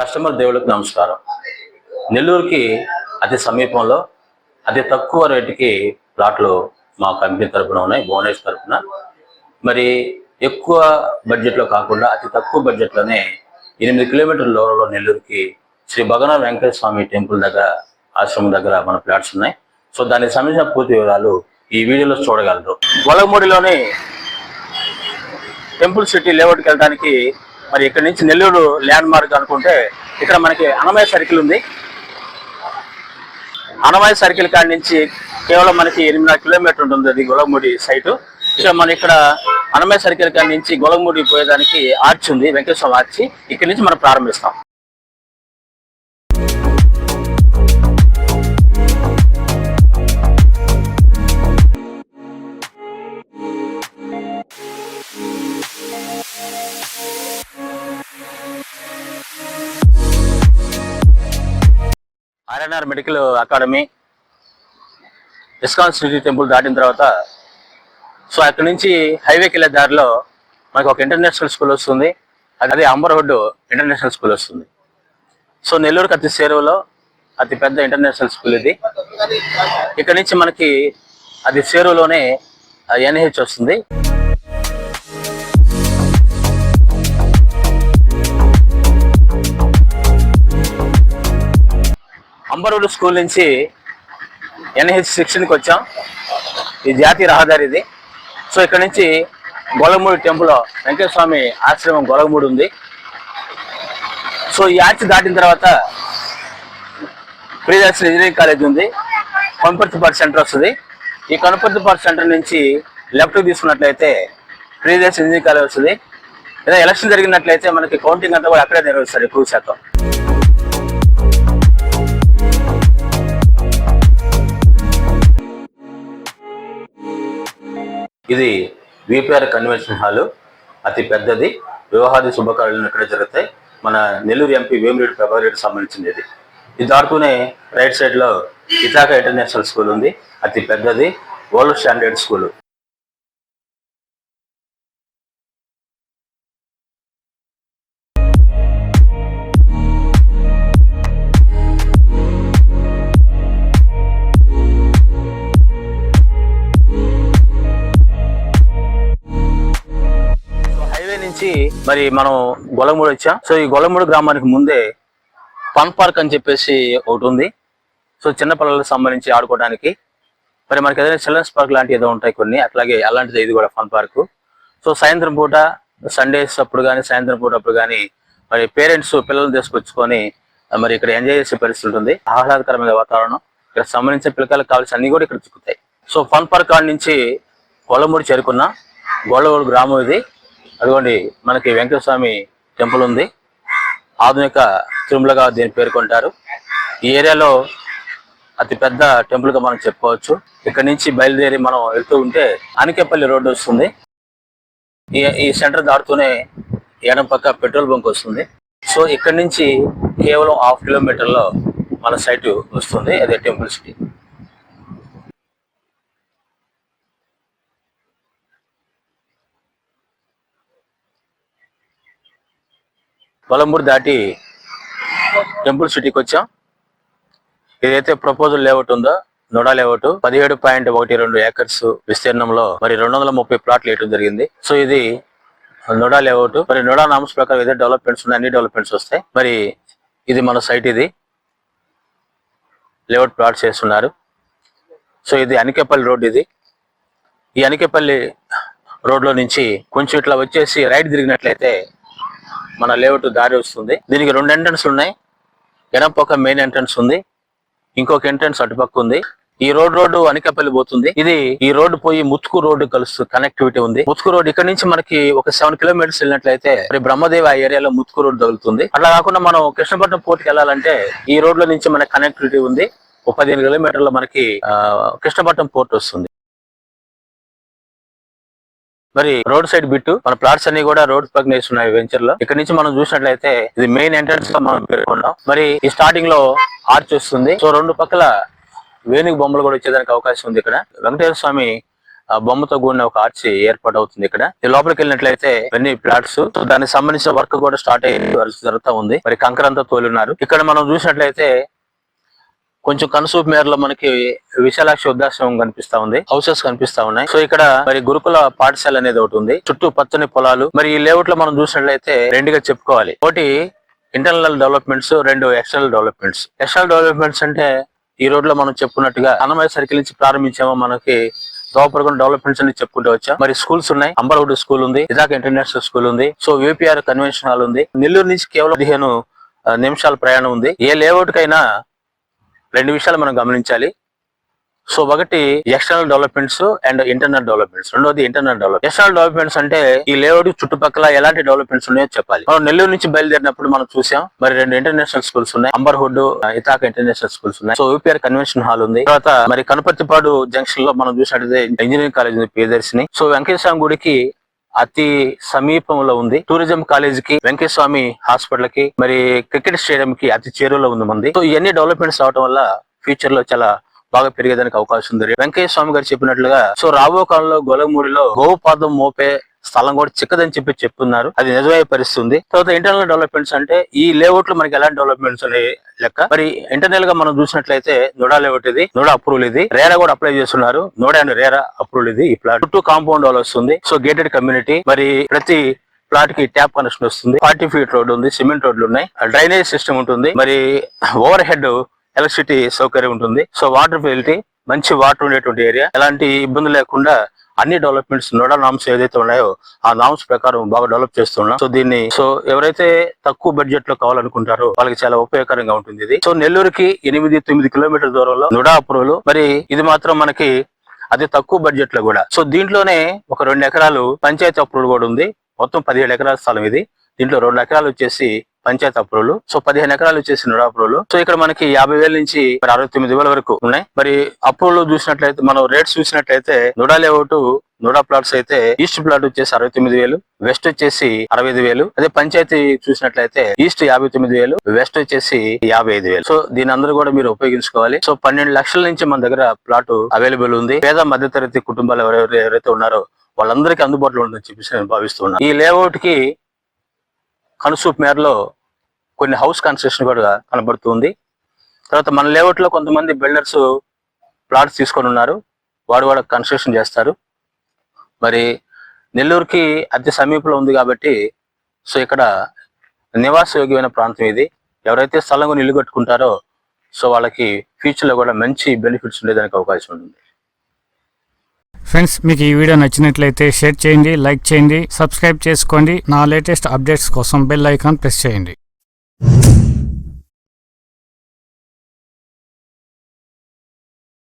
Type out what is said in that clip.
Customer దేవులకు నమస్కారం. నెల్లూరుకి అతి సమీపంలో అతి తక్కువ రేటుకి ప్లాట్లు మా కంపెనీ తరపున ఉన్నాయి భువనేష్ తరపున. మరి ఎక్కువ బడ్జెట్లో కాకుండా అతి తక్కువ బడ్జెట్లోనే ఎనిమిది కిలోమీటర్ల దూరంలో నెల్లూరుకి శ్రీ భగన వెంకటేశ్వర స్వామి టెంపుల్ దగ్గర ఆశ్రమం దగ్గర మన ప్లాట్స్ ఉన్నాయి. సో దానికి సంబంధించిన పూర్తి వివరాలు ఈ వీడియోలో చూడగలరు. వలగమూడిలోని టెంపుల్ సిటీ లేఅవుట్కి వెళ్ళడానికి మరి ఇక్కడ నుంచి నెల్లూరు ల్యాండ్ మార్క్ అనుకుంటే ఇక్కడ మనకి అనమయ సర్కిల్ ఉంది. అనమయ సర్కిల్ కాడ నుంచి కేవలం మనకి ఎనిమిది కిలోమీటర్ ఉంటుంది అది గొలగముడి సైటు సో మన ఇక్కడ అనమయ సర్కిల్ కాడ నుంచి గొలగముడి పోయేదానికి ఆర్చ్ ఉంది వెంకటేశ్వర ఆర్చి ఇక్కడ నుంచి మనం ప్రారంభిస్తాం. RNR medical academy ISKCON city temple దాటిన తర్వాత సో అక్కడి నుంచి హైవేకి వెళ్ళే దారిలో మనకు ఒక ఇంటర్నేషనల్ స్కూల్ వస్తుంది. అది అదే అంబర్హుడ్ ఇంటర్నేషనల్ స్కూల్ వస్తుంది. సో నెల్లూరుకి అతి చేరువలో అతి పెద్ద ఇంటర్నేషనల్ స్కూల్ ఇది. ఇక్కడ నుంచి మనకి అది చేరువలోనే ఎన్హెచ్ వస్తుంది. అంబరూరు స్కూల్ నుంచి ఎన్హెచ్ సెక్షన్కి వచ్చాం. ఈ జాతీయ రహదారి ఇది. సో ఇక్కడ నుంచి గొలగమూడి టెంపుల్ వెంకటేశ్వర స్వామి ఆశ్రమం గొలగమూడి ఉంది. సో ఈ ఆర్చి దాటిన తర్వాత ప్రియదర్శన్ ఇంజనీరింగ్ కాలేజ్ ఉంది. కనుపర్తిపాటి సెంటర్ వస్తుంది. ఈ కనుపర్తిపాటి సెంటర్ నుంచి లెఫ్ట్ తీసుకున్నట్లయితే ప్రియదర్శన్ ఇంజనీరింగ్ కాలేజ్ వస్తుంది. ఏదైనా ఎలక్షన్ జరిగినట్లయితే మనకి కౌంటింగ్ అంతా కూడా అక్కడే నిర్వహిస్తారు ఎక్కువ శాతం. ఇది విపిఆర్ కన్వెన్షన్ హాల్ అతి పెద్దది. వివాహాది శుభకార్యాలను ఇక్కడ జరుగుతాయి? మన నెల్లూరు ఎంపీ వేమిరెడ్డి ప్రభాకర్ రెడ్డి సంబంధించింది ఇది. ఇది దాటుతూనే రైట్ సైడ్లో ఇంటర్నేషనల్ స్కూల్ ఉంది. అతి పెద్దది వరల్డ్ స్టాండర్డ్ స్కూల్. నుంచి మరి మనం గొలమూడు వచ్చాం. సో ఈ గొలమూడు గ్రామానికి ముందే ఫన్ పార్క్ అని చెప్పేసి ఒకటి ఉంది. సో చిన్న పిల్లలకు సంబంధించి ఆడుకోవడానికి. మరి మనకి ఏదైనా చిల్డ్రన్స్ పార్క్ లాంటివి ఏదో ఉంటాయి కొన్ని. అట్లాగే అలాంటిది ఇది కూడా ఫన్ పార్క్. సో సాయంత్రం పూట సండేస్ అప్పుడు కానీ సాయంత్రం పూట అప్పుడు కానీ మరి పేరెంట్స్ పిల్లల్ని తీసుకొచ్చుకొని మరి ఇక్కడ ఎంజాయ్ చేసే పరిస్థితి ఉంటుంది. ఆహ్లాదకరమైన వాతావరణం. ఇక్కడ సంబంధించిన పిల్లకాయలకు కావాల్సిన అన్ని కూడా ఇక్కడ చిక్కుతాయి సో ఫన్ పార్క్ కాడ నుంచి గొల్లమూడి చేరుకున్నా. గొల్లమూడి గ్రామం ఇది. అదిగోండి మనకి వెంకటస్వామి స్వామి టెంపుల్ ఉంది. ఆధునిక తిరుమలగా దీన్ని పేర్కొంటారు. ఈ ఏరియాలో అతి పెద్ద టెంపుల్గా మనం చెప్పుకోవచ్చు. ఇక్కడ నుంచి బయలుదేరి మనం వెళ్తూ ఉంటే అనికేపల్లి రోడ్డు వస్తుంది. ఈ ఈ సెంటర్ దాటుతూనే ఎడం పక్క పెట్రోల్ బంక్ వస్తుంది. సో ఇక్కడ నుంచి కేవలం హాఫ్ కిలోమీటర్లో మన సైట్ వస్తుంది అదే టెంపుల్ సిటీ. కొలంబూరు దాటి టెంపుల్ సిటీకి వచ్చాం. ఏదైతే ప్రపోజల్ లేఅవుట్ ఉందో నోడా లేఅవుట్ పదిహేడు పాయింట్ ఒకటి రెండు ఏకర్స్ విస్తీర్ణంలో మరి రెండు వందల ముప్పై ప్లాట్లు వేయడం జరిగింది. సో ఇది నోడా లేఅవుట్ మరి నోడా నామ్స్ ప్రకారం ఏదైతే డెవలప్మెంట్స్ ఉన్నాయి అన్ని డెవలప్మెంట్స్ వస్తాయి. మరి ఇది మన సైట్ ఇది. లేఅవుట్ ప్లాట్స్ చేస్తున్నారు. సో ఇది అనికేపల్లి రోడ్ ఇది. ఈ అనికేపల్లి రోడ్లో నుంచి కొంచెం ఇట్లా వచ్చేసి రైట్ తిరిగినట్లయితే మన లేఅవుట్ దారి వస్తుంది. దీనికి రెండు ఎంట్రన్స్ ఉన్నాయి ఎడం పక్క మెయిన్ ఎంట్రన్స్ ఉంది. ఇంకొక ఎంట్రన్స్ అటుపక్క ఉంది. ఈ రోడ్ రోడ్డు అనికపల్లి పోతుంది. ఇది ఈ రోడ్డు పోయి ముత్తుకు రోడ్డు కలుస్తూ కనెక్టివిటీ ఉంది. ముత్తుకు రోడ్ ఇక్కడ నుంచి మనకి ఒక సెవెన్ కిలోమీటర్స్ వెళ్ళినట్లయితే మరి బ్రహ్మదేవి ఆ ఏరియాలో ముత్తుకు రోడ్ తగులుతుంది. అట్లా కాకుండా మనం కృష్ణపట్నం పోర్ట్కి వెళ్ళాలంటే ఈ రోడ్లో నుంచి మనకి కనెక్టివిటీ ఉంది. ఒక పదిహేను కిలోమీటర్ల మనకి కృష్ణపట్నం పోర్ట్ వస్తుంది. మరి రోడ్ సైడ్ బిట్టు మన ప్లాట్స్ అన్ని కూడా రోడ్ పక్కన వేస్తున్నాయి వెంచర్లో. ఇక్కడ నుంచి మనం చూసినట్లయితే ఇది మెయిన్ ఎంట్రన్స్గా మనం పేర్కొన్నాం మరి ఈ స్టార్టింగ్లో ఆర్చ్ వస్తుంది. సో రెండు పక్కల వేణుగు బొమ్మలు కూడా వచ్చేదానికి అవకాశం ఉంది ఇక్కడ. వెంకటేశ్వర స్వామి ఆ బొమ్మతో కూడిన ఒక ఆర్చి ఏర్పాటు అవుతుంది ఇక్కడ. ఈ లోపలికి వెళ్ళినట్లయితే ఇవన్నీ ప్లాట్స్. దానికి సంబంధించిన వర్క్ కూడా స్టార్ట్ అయ్యే జరుగుతూ ఉంది. మరి కంకర అంతా తోలున్నారు. ఇక్కడ మనం చూసినట్లయితే కొంచెం కనుసూపు మేరలో మనకి విశాలాక్షి వృద్ధాశ్రమం కనిపిస్తా ఉంది. హౌసెస్ కనిపిస్తా ఉన్నాయి. సో ఇక్కడ మరి గురుకుల పాఠశాల అనేది ఒకటి ఉంది. చుట్టూ పచ్చని పొలాలు. మరి ఈ లేఅవుట్లో మనం చూసినట్లయితే రెండుగా చెప్పుకోవాలి. ఒకటి ఇంటర్నల్ డెవలప్మెంట్స్ రెండు ఎక్స్టర్నల్ డెవలప్మెంట్స్ ఎక్స్టర్నల్ డెవలప్మెంట్స్ అంటే ఈ రోడ్లో మనం చెప్పుకున్నట్టుగా అన్నమయ్య సర్కిల్ నుంచి ప్రారంభించామో మనకి దోపరకొండ డెవలప్మెంట్స్ అని చెప్పుకుంటూ వచ్చాం. మరి స్కూల్స్ ఉన్నాయి. అంబర్వుడ్ స్కూల్ ఉంది. ఇదాక ఇంటర్నేషనల్ స్కూల్ ఉంది. సో విపిఆర్ కన్వెన్షన్ హాల్ ఉంది. నెల్లూరు నుంచి కేవలం పదిహేను నిమిషాల ప్రయాణం ఉంది. ఏ లేఅవుట్ కైనా రెండు విషయాలు మనం గమనించాలి. సో ఒకటి external developments and internal developments రెండోది ఇంటర్నల్ డెవలప్ ఎక్స్టర్నల్ డెవలప్మెంట్స్ అంటే ఈ లేఅవుట్ చుట్టుపక్కల ఎలాంటి డెవలప్మెంట్స్ ఉన్నాయో చెప్పాలి. మనం నెల్లూరు నుంచి బయలుదేరినప్పుడు మనం చూసాం మరి రెండు ఇంటర్నేషనల్ స్కూల్స్ ఉన్నాయి. అంబర్హుడ్ ఇతాక ఇంటర్నేషనల్ స్కూల్స్ ఉన్నాయి. సో యూపీఆర్ కన్వెన్షన్ హాల్ ఉంది. తర్వాత మరి కనపర్తిపాడు జంక్షన్లో మనం చూసినట్లయితే ఇంజనీరింగ్ కాలేజ్ ఉంది ప్రియదర్శిని సో వెంకటేశ్వర గుడికి అతి సమీపంలో ఉంది. టూరిజం కాలేజ్కి వెంకటస్వామి హాస్పిటల్కి మరి క్రికెట్ స్టేడియం కి అతి చేరువలో ఉంది మంది. సో ఇవన్నీ డెవలప్మెంట్స్ రావడం వల్ల ఫ్యూచర్లో చాలా బాగా పెరిగేదానికి అవకాశం ఉంది. వెంకయ్య స్వామి గారు చెప్పినట్లుగా సో రాబో కాలంలో గొలగమూడిలో గోపాదం మోపే స్థలం కూడా చిక్కదని చెప్పి చెప్తున్నారు. అది నిజమయ్యే పరిస్థితి ఉంది తర్వాత ఇంటర్నల్ డెవలప్మెంట్స్ అంటే ఈ లేఅవుట్లో మనకి ఎలాంటి డెవలప్మెంట్స్ అనే లెక్క? మరి ఇంటర్నల్గా మనం చూసినట్లయితే నోడా లేఅవుట్ ఇది నోడా అప్రూవల్ ఇది రేరా కూడా అప్లై చేస్తున్నారు. నోడా అండ్ రేరా అప్రూవల్ ఇది ఈ ప్లాట్ చుట్టూ కాంపౌండ్ వాల్ వస్తుంది. సో గేటెడ్ కమ్యూనిటీ మరి ప్రతి ప్లాట్కి ట్యాప్ కనెక్షన్ వస్తుంది. ఫార్టీ ఫీట్ రోడ్ ఉంది సిమెంట్ రోడ్లు ఉన్నాయి. డ్రైనేజ్ సిస్టమ్ ఉంటుంది. మరి ఓవర్ హెడ్ ఎలక్ట్రిసిటీ సౌకర్యం ఉంటుంది. సో వాటర్ ఫెసిలిటీ మంచి వాటర్ ఉండేటువంటి ఏరియా. ఎలాంటి ఇబ్బంది లేకుండా అన్ని డెవలప్మెంట్స్ నోడా నామ్స్ ఏదైతే ఉన్నాయో ఆ నామ్స్ ప్రకారం బాగా డెవలప్ చేస్తున్నాం. సో దీన్ని సో ఎవరైతే తక్కువ బడ్జెట్లో కావాలనుకుంటారో వాళ్ళకి చాలా ఉపయోగకరంగా ఉంటుంది ఇది. సో నెల్లూరుకి ఎనిమిది తొమ్మిది కిలోమీటర్ దూరంలో నుడా అప్రూవల్ మరి ఇది మాత్రం మనకి అది తక్కువ బడ్జెట్లో కూడా. సో దీంట్లోనే ఒక రెండు ఎకరాలు పంచాయతీ అప్రూవల్ కూడా ఉంది. మొత్తం పదిహేడు ఎకరాల స్థలం ఇది. దీంట్లో రెండు ఎకరాలు వచ్చేసి పంచాయత్ అప్రూవల్ సో పదిహేను ఎకరాలు వచ్చేసి నుడా అప్రూవల్ సో ఇక్కడ మనకి యాభై వేల నుంచి మరి అరవై తొమ్మిది వేల వరకు ఉన్నాయి. మరి అప్రూవల్ చూసినట్లయితే మనం రేట్స్ చూసినట్లయితే నుడా లేఅవుట్ నూడా ప్లాట్స్ అయితే ఈస్ట్ ప్లాట్ వచ్చేసి అరవై తొమ్మిది వేలు వెస్ట్ వచ్చేసి అరవై ఐదు వేలు. అదే పంచాయతీ చూసినట్లయితే ఈస్ట్ యాభై తొమ్మిది వేలు వెస్ట్ వచ్చేసి యాభై ఐదు వేలు. సో దీని అందరూ కూడా మీరు ఉపయోగించుకోవాలి. సో పన్నెండు లక్షల నుంచి మన దగ్గర ప్లాట్ అవైలబుల్ ఉంది. పేద మధ్యతరగతి కుటుంబాలు ఎవరెవరు ఎవరైతే ఉన్నారో వాళ్ళందరికీ అందుబాటులో ఉందని చెప్పేసి నేను భావిస్తున్నాను. ఈ లేఅవుట్కి కనుసూప్ మేరలో కొన్ని హౌస్ కన్స్ట్రక్షన్ కూడా కనబడుతుంది తర్వాత మన లేఅవుట్లో కొంతమంది బిల్డర్స్ ప్లాట్స్ తీసుకొని ఉన్నారు. వాడు వాడు కన్స్ట్రక్షన్ చేస్తారు. మరి నెల్లూరుకి అతి సమీపంలో ఉంది కాబట్టి సో ఇక్కడ నివాస యోగ్యమైన ప్రాంతం ఇది. ఎవరైతే స్థలం కొని ఇల్లు కట్టుకుంటారో సో వాళ్ళకి ఫ్యూచర్లో కూడా మంచి బెనిఫిట్స్ ఉండేదానికి అవకాశం ఉంటుంది. ఫ్రెండ్స్ మీకు ఈ వీడియో నచ్చినట్లయితే షేర్ చేయండి లైక్ చేయండి సబ్స్క్రైబ్ చేసుకోండి. నా లేటెస్ట్ అప్డేట్స్ కోసం బెల్ ఐకాన్ ప్రెస్ చేయండి.